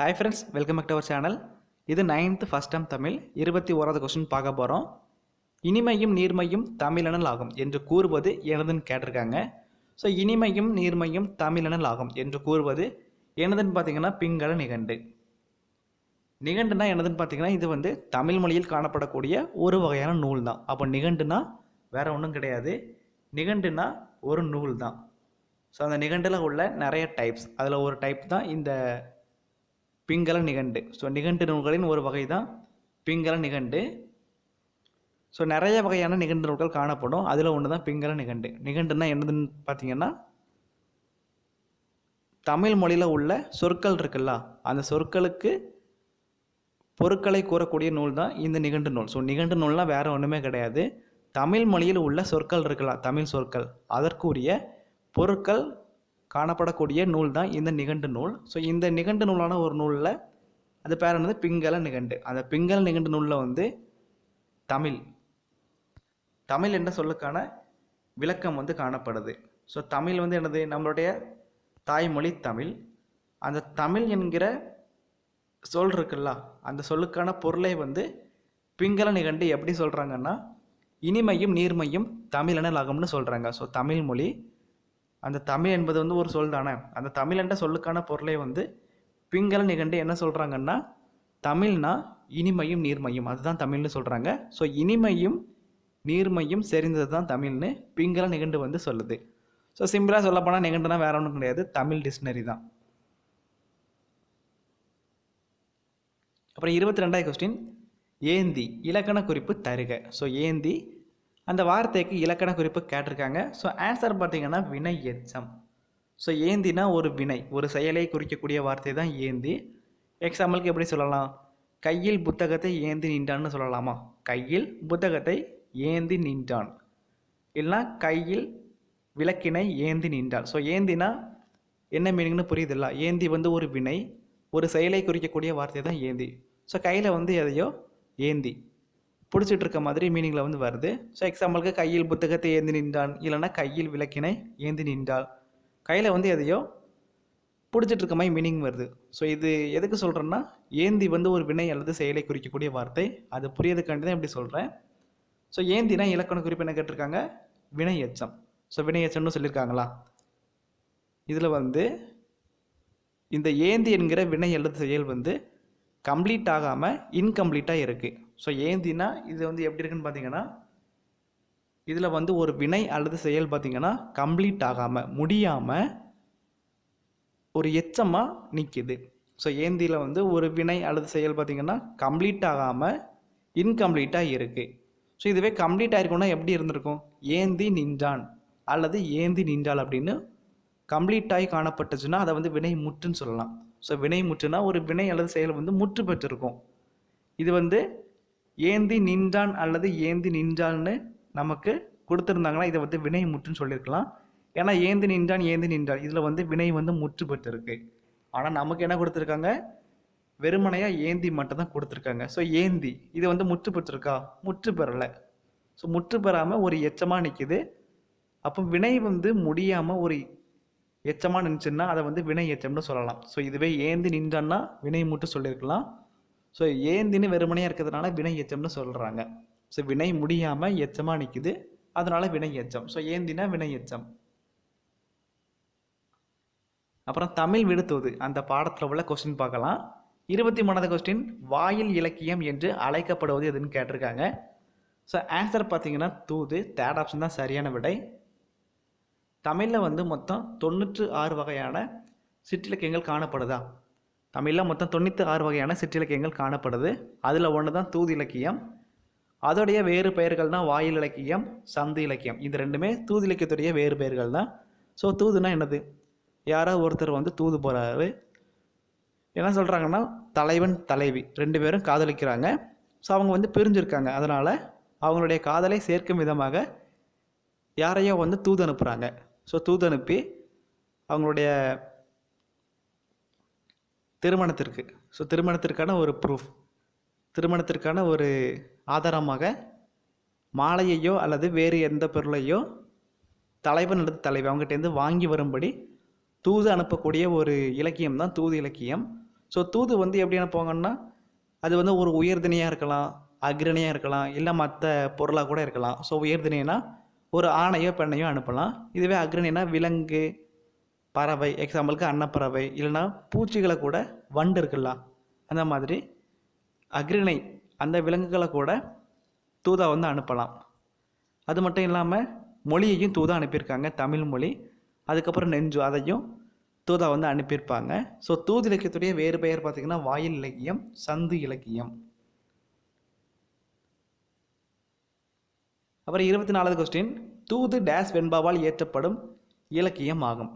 Hi friends welcome back to our channel இது ninth first time Tamil. இருபத்தி ஓராவது question பார்க்க போகிறோம் இனிமையும் நீர்மையும் தமிழனல் ஆகும் என்று கூறுவது எனதுன்னு கேட்டிருக்காங்க. ஸோ இனிமையும் நீர்மையும் தமிழனல் ஆகும் என்று கூறுவது எனதுன்னு பார்த்தீங்கன்னா பிங்கள நிகண்டு. நிகண்டுனா என்னதுன்னு பார்த்தீங்கன்னா இது வந்து தமிழ் மொழியில் காணப்படக்கூடிய ஒரு வகையான நூல் தான் அப்போ நிகண்டுனா வேற ஒன்றும் கிடையாது. நிகண்டுனா ஒரு நூல் தான் ஸோ அந்த நிகண்டில் உள்ள நிறைய டைப்ஸ் அதில் ஒரு டைப் தான் இந்த பிங்கல நிகண்டு. ஸோ நிகண்டு நூல்களின் ஒரு வகை தான் பிங்கல நிகண்டு. ஸோ நிறைய வகையான நிகண்டு நூல்கள் காணப்படும். அதில் ஒன்று தான் பிங்கல நிகண்டு. நிகண்டுன்னா என்னதுன்னு பார்த்தீங்கன்னா தமிழ் மொழியில் உள்ள சொற்கள் இருக்குல்ல அந்த சொற்களுக்கு பொருட்களை கூறக்கூடிய நூல் தான் இந்த நிகண்டு நூல். ஸோ நிகண்டு நூல்னால் வேறு ஒன்றுமே கிடையாது. தமிழ் மொழியில் உள்ள சொற்கள் இருக்கலாம் தமிழ் சொற்கள் அதற்குரிய பொருட்கள் காணப்படக்கூடிய நூல் தான் இந்த நிகண்டு நூல். ஸோ இந்த நிகண்டு நூலான ஒரு நூலில் அது பேர் என்னது? பிங்கள நிகண்டு. அந்த பிங்கல நிகண்டு நூலில் வந்து தமிழ். தமிழ் என்ற சொல்லுக்கான விளக்கம் வந்து காணப்படுது. ஸோ தமிழ் வந்து என்னது? நம்மளுடைய தாய்மொழி தமிழ். அந்த தமிழ் என்கிற சொல் இருக்குல்ல அந்த சொல்லுக்கான பொருளை வந்து பிங்கள நிகண்டு எப்படி சொல்கிறாங்கன்னா இனிமையும் நீர்மையும் தமிழென லகம்னு சொல்கிறாங்க ஸோ தமிழ் மொழி அந்த தமிழ் என்பது வந்து ஒரு சொல் தானே? அந்த தமிழ் என்ற சொல்லுக்கான பொருளை வந்து பிங்கள நிகண்டு என்ன சொல்கிறாங்கன்னா தமிழ்னா இனிமையும் நீர்மையும். அதுதான் தமிழ்னு சொல்கிறாங்க ஸோ இனிமையும் நீர்மையும் செறிந்தது தான் தமிழ்னு பிங்கள நிகண்டு வந்து சொல்லுது. ஸோ சிம்பிளாக சொல்லப்போனால் நிகண்டுனா வேற ஒன்றும் கிடையாது. தமிழ் டிக்ஷனரி தான். அப்புறம் இருபத்தி ரெண்டாவது கொஸ்டின் ஏந்தி இலக்கண குறிப்பு தருக. ஸோ ஏந்தி அந்த வார்த்தைக்கு இலக்கண குறிப்பு கேட்டிருக்காங்க. ஸோ ஆன்சர் பார்த்திங்கன்னா வினை எச்சம். ஸோ ஏந்தினா ஒரு வினை ஒரு செயலை குறிக்கக்கூடிய வார்த்தை தான் ஏந்தி. எக்ஸாம்பிளுக்கு எப்படி சொல்லலாம்? கையில் புத்தகத்தை ஏந்தி நின்றான்னு சொல்லலாமா? கையில் புத்தகத்தை ஏந்தி நின்றான். இல்லைனா கையில் விளக்கினை ஏந்தி நின்றான். ஸோ ஏந்தினா என்ன மீனிங்னு புரியுதில்ல? ஏந்தி வந்து ஒரு வினை ஒரு செயலை குறிக்கக்கூடிய வார்த்தை தான் ஏந்தி. ஸோ கையில் வந்து எதையோ ஏந்தி. பிடிச்சிட்டு இருக்க மாதிரி மீனிங்கில் வந்து வருது. ஸோ எக்ஸாம்பிளுக்கு கையில் புத்தகத்தை ஏந்தி நின்றான் இல்லைன்னா கையில் விளக்கினை ஏந்தி நின்றாள். கையில் வந்து எதையோ பிடிச்சிட்டு இருக்க மாதிரி மீனிங் வருது. ஸோ இது எதுக்கு சொல்கிறேன்னா ஏந்தி வந்து ஒரு வினை அல்லது செயலை குறிக்கக்கூடிய வார்த்தை. அது புரியதுக்காண்டி தான் இப்படி சொல்கிறேன் ஸோ ஏந்தினா இலக்கண குறிப்பு என்ன கேட்டிருக்காங்க? வினை எச்சம். ஸோ வினை எச்சம்னு சொல்லியிருக்காங்களா? இதில் வந்து இந்த ஏந்தி என்கிற வினை அல்லது செயல் வந்து கம்ப்ளீட் ஆகாமல் இன்கம்ப்ளீட்டாக இருக்குது ஸோ ஏந்தினா இது வந்து எப்படி இருக்குன்னு பார்த்தீங்கன்னா இதில் வந்து ஒரு வினை அல்லது செயல் பார்த்தீங்கன்னா கம்ப்ளீட் ஆகாமல் முடியாமல் ஒரு எச்சமாக நிற்கிது ஸோ ஏந்தியில் வந்து ஒரு வினை அல்லது செயல் பார்த்தீங்கன்னா கம்ப்ளீட் ஆகாமல் இன்கம்ப்ளீட்டாக இருக்குது ஸோ இதுவே கம்ப்ளீட் ஆயிருக்கும்னா எப்படி இருந்திருக்கும்? ஏந்தி நின்றான் அல்லது ஏந்தி நின்றாள் அப்படின்னு கம்ப்ளீட்டாகி காணப்பட்டுச்சுன்னா அதை வந்து வினை முற்றுன்னு சொல்லலாம். ஸோ வினை முற்றுனா ஒரு வினை அல்லது செயல் வந்து முற்று பெற்றிருக்கும். இது வந்து ஏந்தி நின்றான் அல்லது ஏந்தி நின்றான்னு நமக்கு கொடுத்துருந்தாங்கன்னா இதை வந்து வினை முற்றுன்னு சொல்லியிருக்கலாம். ஏன்னா ஏந்தி நின்றான் ஏந்தி நின்றான் இதில் வந்து வினை வந்து முற்று பெற்றிருக்கு. ஆனால் நமக்கு என்ன கொடுத்துருக்காங்க? வெறுமனையாக ஏந்தி மட்டும் தான் கொடுத்துருக்காங்க. ஸோ ஏந்தி இது வந்து முற்று பெற்றிருக்கா? முற்று பெறலை. ஸோ முற்று பெறாமல் ஒரு எச்சமாக நிற்கிது அப்போ வினை வந்து முடியாமல் ஒரு எச்சமாக நினச்சுன்னா அதை வந்து வினை எச்சம்னு சொல்லலாம். ஸோ இதுவே ஏந்தி நின்றான்னா வினை மட்டும் சொல்லியிருக்கலாம். ஸோ ஏந்தின்னு வெறுமனையாக இருக்கிறதுனால வினை எச்சம்னு சொல்கிறாங்க ஸோ வினை முடியாமல் எச்சமாக நிற்குது அதனால வினை எச்சம். ஸோ ஏந்தினா வினை எச்சம்? அப்புறம் தமிழ் விடுத்துவது அந்த பாடத்தில் உள்ள கொஸ்டின் பார்க்கலாம். இருபத்தி மூணாவது கொஸ்டின் வாயில் இலக்கியம் என்று அழைக்கப்படுவது எதுன்னு கேட்டிருக்காங்க. ஸோ ஆன்சர் பார்த்தீங்கன்னா தூது தேர்ட் ஆப்ஷன் தான் சரியான விடை. தமிழில் வந்து மொத்தம் தொண்ணூற்று ஆறு வகையான சிற்றிலக்கியங்கள் காணப்படுதா? தமிழில் மொத்தம் தொண்ணூற்றி ஆறு வகையான சிற்றிலக்கியங்கள் காணப்படுது. அதில் ஒன்று தான் தூது இலக்கியம். அதோடைய வேறு பெயர்கள் தான் வாயில் இலக்கியம் சந்து இலக்கியம். இது ரெண்டுமே தூது இலக்கியத்துடைய வேறு பெயர்கள் தான் ஸோ தூதுனா என்னது? யாரோ ஒருத்தர் வந்து தூது போகிறாரு என்ன சொல்கிறாங்கன்னா தலைவன் தலைவி. ரெண்டு பேரும் காதலிக்கிறாங்க. ஸோ அவங்க வந்து பிரிஞ்சிருக்காங்க. அதனால் அவங்களுடைய காதலை சேர்க்கும் விதமாக யாரையோ வந்து தூது அனுப்புகிறாங்க ஸோ தூது அனுப்பி அவங்களுடைய திருமணத்திற்கு. ஸோ திருமணத்திற்கான ஒரு ப்ரூஃப் திருமணத்திற்கான ஒரு ஆதாரமாக மாலையையோ அல்லது வேறு எந்த பொருளையோ தலைவன் அல்லது தலைவி அவங்ககிட்டேருந்து வாங்கி வரும்படி தூது அனுப்பக்கூடிய ஒரு இலக்கியம் தான் தூது இலக்கியம். ஸோ தூது வந்து எப்படி அனுப்புவாங்கன்னா அது வந்து ஒரு உயர்தினையாக இருக்கலாம் அக்ரணியாக இருக்கலாம் இல்லை மற்ற பொருளாக கூட இருக்கலாம். ஸோ உயர்தினைனா ஒரு ஆணையோ பெண்ணையோ அனுப்பலாம். இதுவே அக்ரணினா விலங்கு பறவை எக்ஸாம்பிளுக்கு அன்னப்பறவை இல்லைன்னா பூச்சிகளை கூட வண்டு இருக்குல்ல அந்த மாதிரி அக்ரிணை அந்த விலங்குகளை கூட தூதா வந்து அனுப்பலாம். அது மட்டும் இல்லாமல் மொழியையும் தூதா அனுப்பியிருக்காங்க தமிழ் மொழி. அதுக்கப்புறம் நெஞ்சு அதையும் தூதா வந்து அனுப்பியிருப்பாங்க. ஸோ தூது இலக்கியத்துடைய வேறு பெயர் பார்த்திங்கன்னா வாயில் இலக்கியம் சந்து இலக்கியம். அப்புறம் இருபத்தி நாலாவது கொஸ்டின் தூது டேஸ் வெண்பாவால் இயற்றப்படும் இலக்கியம் ஆகும்.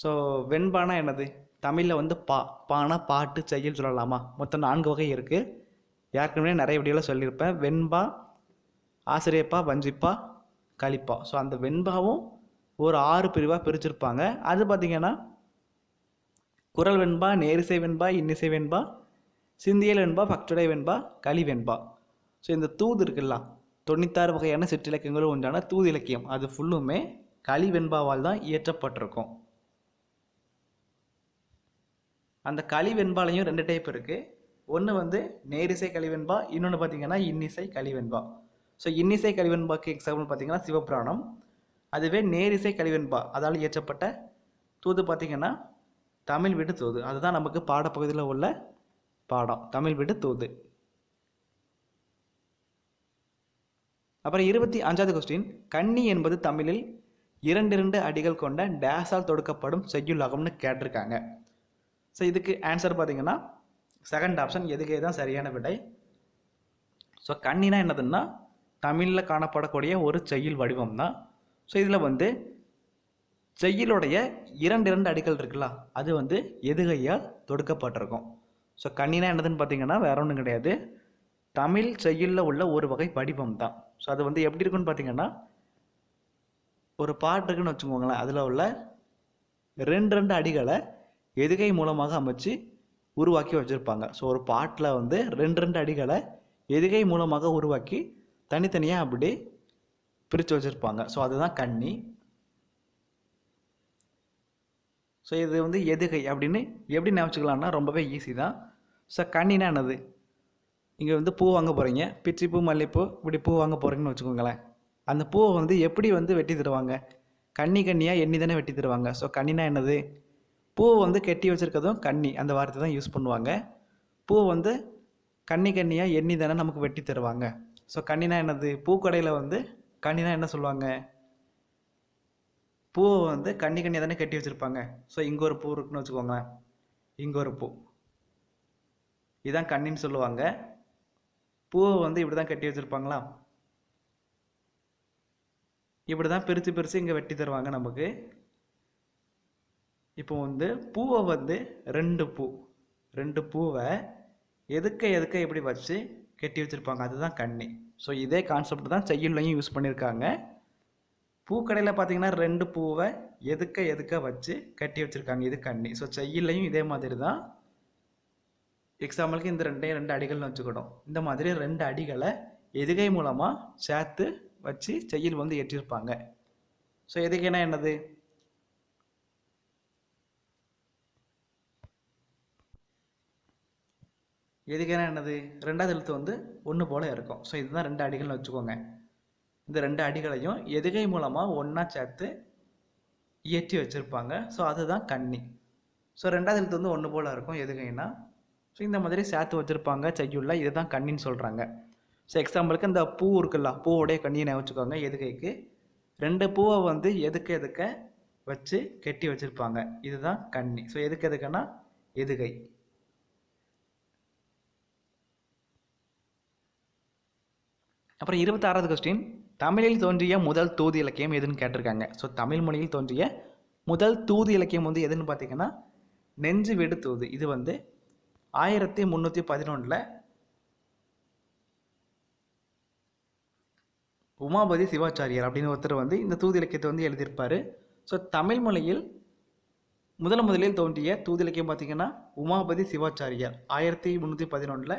ஸோ வெண்பானா என்னது? தமிழில் வந்து பா பானா பாட்டு செய்யுள் சொல்லலாமா? மொத்தம் நான்கு வகை இருக்குது ஏற்கனவே நிறைய வீடியோவில் சொல்லியிருப்பேன். வெண்பா ஆசிரியப்பா வஞ்சிப்பா கலிப்பா ஸோ அந்த வெண்பாவும் ஒரு ஆறு பிரிவாக பிரிச்சிருப்பாங்க. அது பார்த்திங்கன்னா குரல் வெண்பா நேரிசை வெண்பா இன்னிசை வெண்பா சிந்தியல் வெண்பா பக்டுடை வெண்பா களி வெண்பா. ஸோ இந்த தூது இருக்குல்ல தொண்ணூத்தாறு வகையான சிற்றிலக்கியங்களும் உண்டான தூது இலக்கியம். அது ஃபுல்லுமே களி வெண்பாவால் தான் இயற்றப்பட்டிருக்கும். அந்த களிவெண்பாலையும் ரெண்டு டைப் இருக்குது ஒன்று வந்து நேரிசை கழிவெண்பா இன்னொன்று பார்த்தீங்கன்னா இன்னிசை கலிவெண்பா ஸோ இன்னிசை கலிவெண்பாக்கு எக்ஸாம்பிள் பார்த்தீங்கன்னா சிவபுராணம். அதுவே நேரிசை கலிவெண்பா அதால் இயற்றப்பட்ட தூது பார்த்திங்கன்னா தமிழ் விடு தூது. அதுதான் நமக்கு பாடப்பகுதியில் உள்ள பாடம் தமிழ் விடு தூது. அப்புறம் இருபத்தி அஞ்சாவது கொஸ்டின் கன்னி என்பது தமிழில் இரண்டிரண்டு அடிகள் கொண்ட டேஸால் தொடுக்கப்படும் செய்யுளாகம்னு கேட்டிருக்காங்க. ஸோ இதுக்கு ஆன்சர் பார்த்தீங்கன்னா செகண்ட் ஆப்ஷன் எதுக்கே தான் சரியான விடை? ஸோ கண்ணினா என்னதுன்னா தமிழில் காணப்படக்கூடிய ஒரு செய்யுள் வடிவம் தான் ஸோ இதில் வந்து செய்யுளுடைய இரண்டு இரண்டு அடிகள் இருக்குல்ல அது வந்து எதுகையால் தொடுக்கப்பட்டிருக்கும். ஸோ கண்ணினா என்னதுன்னு பார்த்தீங்கன்னா வேற ஒன்றும் கிடையாது. தமிழ் செய்யுளில் உள்ள ஒரு வகை வடிவம் தான் ஸோ அது வந்து எப்படி இருக்குன்னு பார்த்தீங்கன்னா ஒரு பாட்டு இருக்குன்னு வச்சுக்கோங்களேன் அதில் உள்ள ரெண்டு ரெண்டு அடிகளை எதுகை மூலமாக அமைச்சு உருவாக்கி வச்சுருப்பாங்க. ஸோ ஒரு பாட்டில் வந்து ரெண்டு ரெண்டு அடிகளை எதுகை மூலமாக உருவாக்கி தனித்தனியாக அப்படி பிரித்து வச்சுருப்பாங்க. ஸோ அதுதான் கண்ணி. ஸோ இது வந்து எதுகை அப்படின்னு எப்படி ஞாபகிக்கலாம்னா ரொம்பவே ஈஸி தான். ஸோ கண்ணினா என்னது? இங்கே வந்து பூ வாங்க போகிறீங்க பிச்சி பூ மல்லிப்பூ இப்படி பூ வாங்க போகிறீங்கன்னு வச்சுக்கோங்களேன். அந்த பூவை வந்து எப்படி வந்து வெட்டி தருவாங்க? கன்னி கன்னியாக எண்ணி தானே வெட்டி தருவாங்க. ஸோ கண்ணினா என்னது? பூவை வந்து கெட்டி வச்சுருக்கதும் கன்னி அந்த வார்த்தை தான் யூஸ் பண்ணுவாங்க. பூ வந்து கன்னி கன்னியாக எண்ணி தானே நமக்கு வெட்டி தருவாங்க. ஸோ கன்னினா என்னது? பூக்கடையில் வந்து கன்னினா என்ன சொல்லுவாங்க? பூவை வந்து கன்னி கன்னியாக தானே கட்டி வச்சுருப்பாங்க. ஸோ இங்கே ஒரு பூ இருக்குன்னு வச்சுக்கோங்களேன். இங்கே ஒரு பூ. இதான் கண்ணின்னு சொல்லுவாங்க. பூவை வந்து இப்படி தான் கட்டி வச்சுருப்பாங்களா? இப்படி தான் பிரித்து பிரித்து இங்கே வெட்டி தருவாங்க நமக்கு. இப்போ வந்து பூவை வந்து ரெண்டு பூ ரெண்டு பூவை எதுக்க எதுக்க எப்படி வச்சு கட்டி வச்சுருப்பாங்க? அதுதான் கண்ணி. ஸோ இதே கான்செப்ட் தான் செய்யுள்ளையும் யூஸ் பண்ணியிருக்காங்க பூக்கடையில் பார்த்தீங்கன்னா ரெண்டு பூவை எதுக்க எதுக்க வச்சு கட்டி வச்சுருக்காங்க. இது கண்ணி. ஸோ செய்யுள்ளையும் இதே மாதிரி தான். எக்ஸாம்பிளுக்கு இந்த ரெண்டே ரெண்டு அடிகள்னு வச்சுக்கிட்டோம். இந்த மாதிரி ரெண்டு அடிகளை எதுகை மூலமாக சேர்த்து வச்சு செய்யுள் வந்து ஏற்றிருப்பாங்க. ஸோ எதுகைனா என்னது? எதுக்கேனா என்னது? ரெண்டாவது எழுத்து வந்து ஒன்று போல் இருக்கும். ஸோ இதுதான் ரெண்டு அடிகள்னு வச்சுக்கோங்க. இந்த ரெண்டு அடிகளையும் எதுகை மூலமாக ஒன்றா சேர்த்து இயற்றி வச்சுருப்பாங்க. ஸோ அதுதான் கன்னி. ஸோ ரெண்டாவது எழுத்து வந்து ஒன்று போல் இருக்கும். எதுகைனா ஸோ இந்த மாதிரி சேர்த்து வச்சுருப்பாங்க செய்யுள்ள. இதுதான் கண்ணின்னு சொல்கிறாங்க ஸோ எக்ஸாம்பிளுக்கு இந்த பூ இருக்குல்ல பூவோடைய கண்ணியை வச்சுக்கோங்க. எதுகைக்கு? ரெண்டு பூவை வந்து எதுக்கு எதுக்க வச்சு கெட்டி வச்சுருப்பாங்க. இதுதான் கண்ணி ஸோ எதுக்கு எதுக்குன்னா எதுகை. அப்புறம் இருபத்தாறாவது கொஸ்டின் தமிழில் தோன்றிய முதல் தூது இலக்கியம் எதுன்னு கேட்டிருக்காங்க. ஸோ தமிழ் மொழியில் தோன்றிய முதல் தூது இலக்கியம் வந்து எதுன்னு பார்த்தீங்கன்னா நெஞ்சு வெடு தூது. இது வந்து ஆயிரத்தி முந்நூற்றி பதினொன்றில் உமாபதி சிவாச்சாரியார் அப்படின்னு ஒருத்தர் வந்து இந்த தூது இலக்கியத்தை வந்து எழுதியிருப்பார். ஸோ தமிழ் மொழியில் முதல் முதலில் தோன்றிய தூது இலக்கியம் பார்த்திங்கன்னா உமாபதி சிவாச்சாரியார். ஆயிரத்தி முந்நூற்றி பதினொன்றில்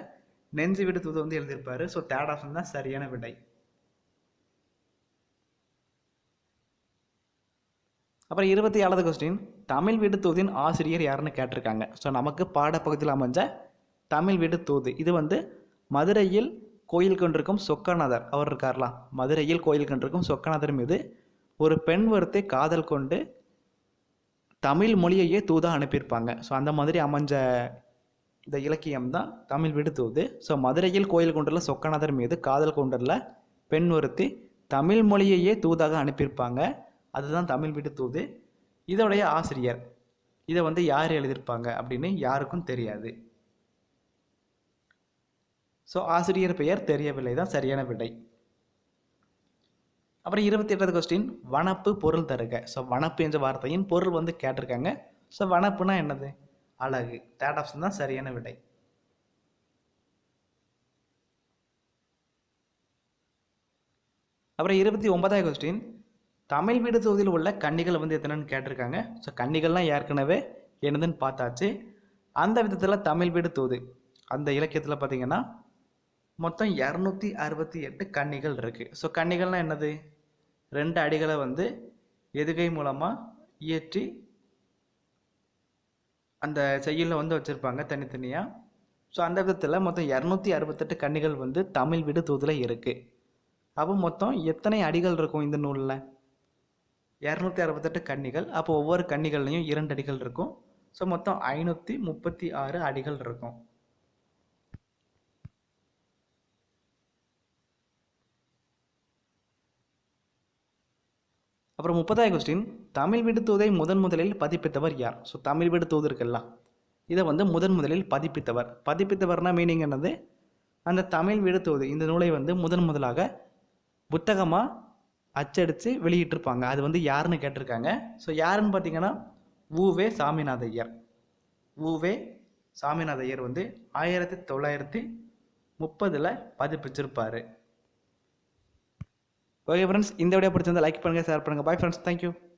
நெஞ்சு விடு தூது வந்து எழுதியிருப்பாரு. ஸோ தேர்ட் ஆப்ஷன் தான் சரியான விடை. அப்புறம் இருபத்தி ஏழாவது கொஸ்டின் தமிழ் வீடு தூதின் ஆசிரியர் யாருன்னு கேட்டிருக்காங்க. ஸோ நமக்கு பாடப்பகுதியில் அமைஞ்ச தமிழ் வீடு தூது இது வந்து மதுரையில் கோயில் கொண்டிருக்கும் சொக்கநாதர். அவர் இருக்கார்லாம் மதுரையில் கோயில் கொண்டிருக்கும் சொக்கநாதர் மீது ஒரு பெண் ஒருத்தை காதல் கொண்டு தமிழ் மொழியையே தூதாக அனுப்பியிருப்பாங்க. ஸோ அந்த மாதிரி அமைஞ்ச இந்த இலக்கியம் தான் தமிழ் விடுத்துவது ஸோ மதுரையில் கோயில் கொண்டுள்ள சொக்கநாதர் மீது காதல் கொண்டுள்ள பெண் ஒருத்தி தமிழ் மொழியையே தூதாக அனுப்பியிருப்பாங்க. அதுதான் தமிழ் விடுத்துவது இதோடைய ஆசிரியர் இதை வந்து யார் எழுதியிருப்பாங்க அப்படின்னு யாருக்கும் தெரியாது. ஸோ ஆசிரியர் பெயர் தெரியவில்லை தான் சரியான விடை. அப்புறம் இருபத்தி எட்டாவது கொஸ்டின் வனப்பு பொருள் தருக. ஸோ வனப்பு என்ற வார்த்தையின் பொருள் வந்து கேட்டிருக்காங்க. ஸோ வனப்புனா என்னது? அழகு. தேர்ட் ஆப்ஷன் தான் சரியான விடை. அப்புறம் இருபத்தி ஒன்பதாவது கொஸ்டின் தமிழ் வீடு தொகுதியில் உள்ள கன்னிகள் வந்து எத்தனைன்னு கேட்டிருக்காங்க. ஸோ கன்னிகள்லாம் ஏற்கனவே என்னதுன்னு பார்த்தாச்சு. அந்த விதத்தில் தமிழ் வீடு தொகுது அந்த இலக்கியத்தில் பார்த்தீங்கன்னா மொத்தம் இரநூத்தி அறுபத்தி எட்டு கன்னிகள் இருக்குது ஸோ கன்னிகள்னால் என்னது? ரெண்டு அடிகளை வந்து எதுகை மூலமாக இயற்றி அந்த செய்யுளில் வந்து வச்சுருப்பாங்க தனித்தனியாக ஸோ அந்த விதத்தில் மொத்தம் இரநூத்தி அறுபத்தெட்டு கன்னிகள் வந்து தமிழ் விடு தூதில் இருக்குது அப்போ மொத்தம் எத்தனை அடிகள் இருக்கும் இந்த நூலில்? இரநூத்தி அறுபத்தெட்டு கன்னிகள் அப்போ ஒவ்வொரு கன்னிகள்லையும் இரண்டு அடிகள் இருக்கும். ஸோ மொத்தம் ஐநூற்றி முப்பத்தி ஆறு அடிகள் இருக்கும். அப்புறம் முப்பதாவது கொஸ்டின் தமிழ் விடு முதன் முதலில் பதிப்பித்தவர் யார்? ஸோ தமிழ் விடு இருக்குல்ல. இதை வந்து முதன் முதலில் பதிப்பித்தவர். பதிப்பித்தவர்னா மீனிங் என்னது? அந்த தமிழ் விடு இந்த நூலை வந்து முதன் முதலாக புத்தகமாக அச்சடித்து வெளியிட்டிருப்பாங்க. அது வந்து யாருன்னு கேட்டிருக்காங்க. ஸோ யாருன்னு பார்த்தீங்கன்னா ஊவே சாமிநாதையர். ஊவே சாமிநாதையர் வந்து ஆயிரத்தி தொள்ளாயிரத்தி முப்பதில் பதிப்பிச்சிருப்பார். ஓகே ஃப்ரெண்ட்ஸ் இந்த வீடியோ பிடிச்சிருந்தா லைக் பண்ணுங்கள் ஷேர் பண்ணுங்கள் பாய் ஃப்ரெண்ட்ஸ் தேங்க்யூ